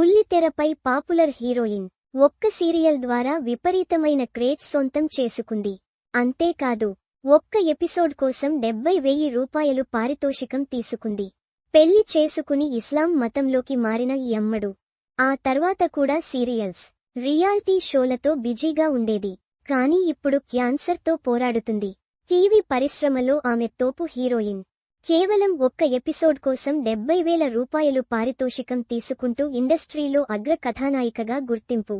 బుల్లితెరపై popular heroine ఒక్క serial ద్వారా విపరీతమైన క్రేజ్ సొంతం చేసుకుంది. అంతేకాదు ఒక్క ఎపిసోడ్ కోసం డెబ్బై వెయ్యి రూపాయలు పారితోషికం తీసుకుంది. పెళ్ళి చేసుకుని ఇస్లాం మతంలోకి మారిన ఈ అమ్మడు. ఆ తర్వాత కూడా సీరియల్స్ రియాలిటీ షోలతో బిజీగా ఉండేది. కానీ ఇప్పుడు క్యాన్సర్తో పోరాడుతుంది. టీవీ పరిశ్రమలో ఆమె తోపు హీరోయిన్. కేవలం ఒక్క ఎపిసోడ్ కోసం డెబ్బై వేల రూపాయలు పారితోషికం తీసుకుంటూ ఇండస్ట్రీలో అగ్ర కథానాయికగా గుర్తింపు.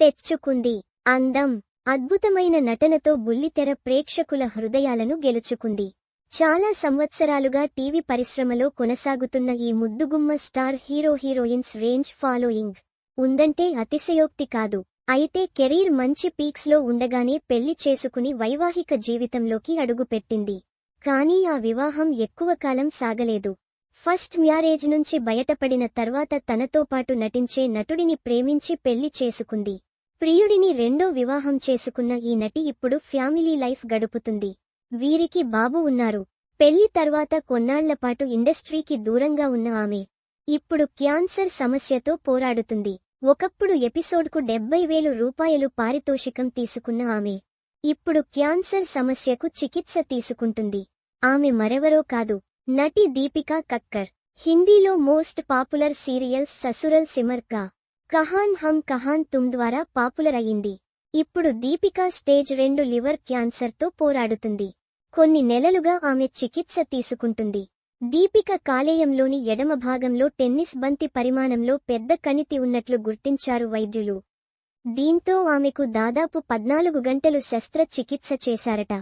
తెచ్చుకుంది. అందం. అద్భుతమైన నటనతో బుల్లితెర ప్రేక్షకుల హృదయాలను గెలుచుకుంది. చాలా సంవత్సరాలుగా టీవీ పరిశ్రమలో కొనసాగుతున్న ఈ ముద్దుగుమ్మ star hero heroines range following ఉందంటే అతిశయోక్తి కాదు. అయితే కెరీర్ మంచి పీక్స్లో ఉండగానే పెళ్ళి చేసుకుని వైవాహిక జీవితంలోకి అడుగుపెట్టింది. కానీ ఆ వివాహం ఎక్కువ కాలం సాగలేదు. ఫస్ట్ మ్యారేజ్ నుంచి బయటపడిన తర్వాత తనతో పాటు నటించే నటుడిని ప్రేమించి పెళ్ళి చేసుకుంది. ప్రియుడిని రెండో వివాహం చేసుకున్న ఈ నటి ఇప్పుడు ఫ్యామిలీ లైఫ్ గడుపుతుంది. వీరికి బాబు ఉన్నారు. పెళ్ళి తర్వాత కొన్నాళ్ళపాటు ఇండస్ట్రీకి దూరంగా ఉన్న ఆమె. ఇప్పుడు క్యాన్సర్ సమస్యతో పోరాడుతుంది. ఒకప్పుడు ఎపిసోడ్కు డెబ్బై వేలు రూపాయలు పారితోషికం తీసుకున్న ఆమె. ఇప్పుడు క్యాన్సర్ సమస్యకు చికిత్స తీసుకుంటుంది. ఆమె మరెవరో కాదు. నటి దీపికా కక్కర్. హిందీలో మోస్ట్ పాపులర్ సీరియల్స్ ససురల్ సిమర్కా కహాన్ హమ్ కహాన్ తుమ్ ద్వారా పాపులర్ అయింది ఇప్పుడు దీపికా స్టేజ్ రెండు లివర్ క్యాన్సర్తో పోరాడుతుంది. కొన్ని నెలలుగా ఆమె చికిత్స తీసుకుంటుంది. దీపిక కాలేయంలోని ఎడమ భాగంలో టెన్నిస్ బంతి పరిమాణంలో పెద్ద కణితి ఉన్నట్లు గుర్తించారు వైద్యులు. దీంతో ఆమెకు దాదాపు పద్నాలుగు గంటలు శస్త్రచికిత్స చేశారట.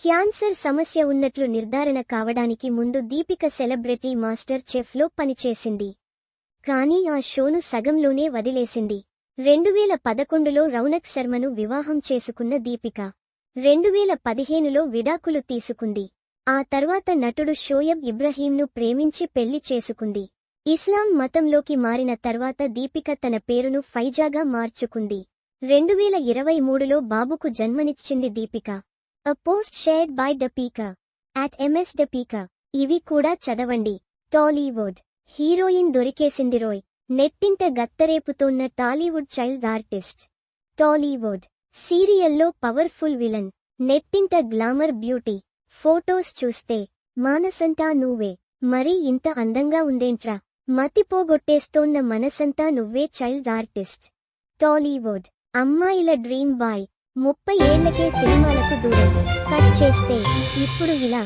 క్యాన్సర్ సమస్య ఉన్నట్లు నిర్ధారణ కావడానికి ముందు దీపిక సెలబ్రిటీ మాస్టర్ చెఫ్లో పనిచేసింది. కానీ ఆ షోను సగంలోనే వదిలేసింది. రెండువేల పదకొండులో రౌనక్ శర్మను వివాహం చేసుకున్న దీపిక. రెండువేల పదిహేనులో విడాకులు తీసుకుంది. ఆ తర్వాత నటుడు షోయబ్ ఇబ్రహీంను ప్రేమించి పెళ్ళి చేసుకుంది. ఇస్లాం మతంలోకి మారిన తర్వాత దీపిక తన పేరును ఫైజాగా మార్చుకుంది. రెండువేల ఇరవై మూడులో బాబుకు జన్మనిచ్చింది Deepika. A post shared by the పీక అట్ ఎంఎస్ ద పీక ఇవి కూడా చదవండి. టాలీవుడ్ హీరోయిన్ దొరికేసింది రోయ్. నెట్టింట గత్తరేపుతోన్న టాలీవుడ్ చైల్డ్ ఆర్టిస్ట్ టాలీవుడ్ సీరియల్లో పవర్ఫుల్ విలన్ నెట్టింట గ్లామర్ బ్యూటీ ఫోటోస్ చూస్తే మానసంతా నువ్వే. మరీ ఇంత అందంగా ఉందేంట్రా? మతిపోగొట్టేస్తోన్న మనసంతా నువ్వే చైల్డ్ ఆర్టిస్ట్ టాలీవుడ్ అమ్మాయిల డ్రీమ్ బాయ్ ముప్పై ఏళ్ళకే సినిమాలకు దూరం. కట్ చేస్తే ఇప్పుడు ఇలా.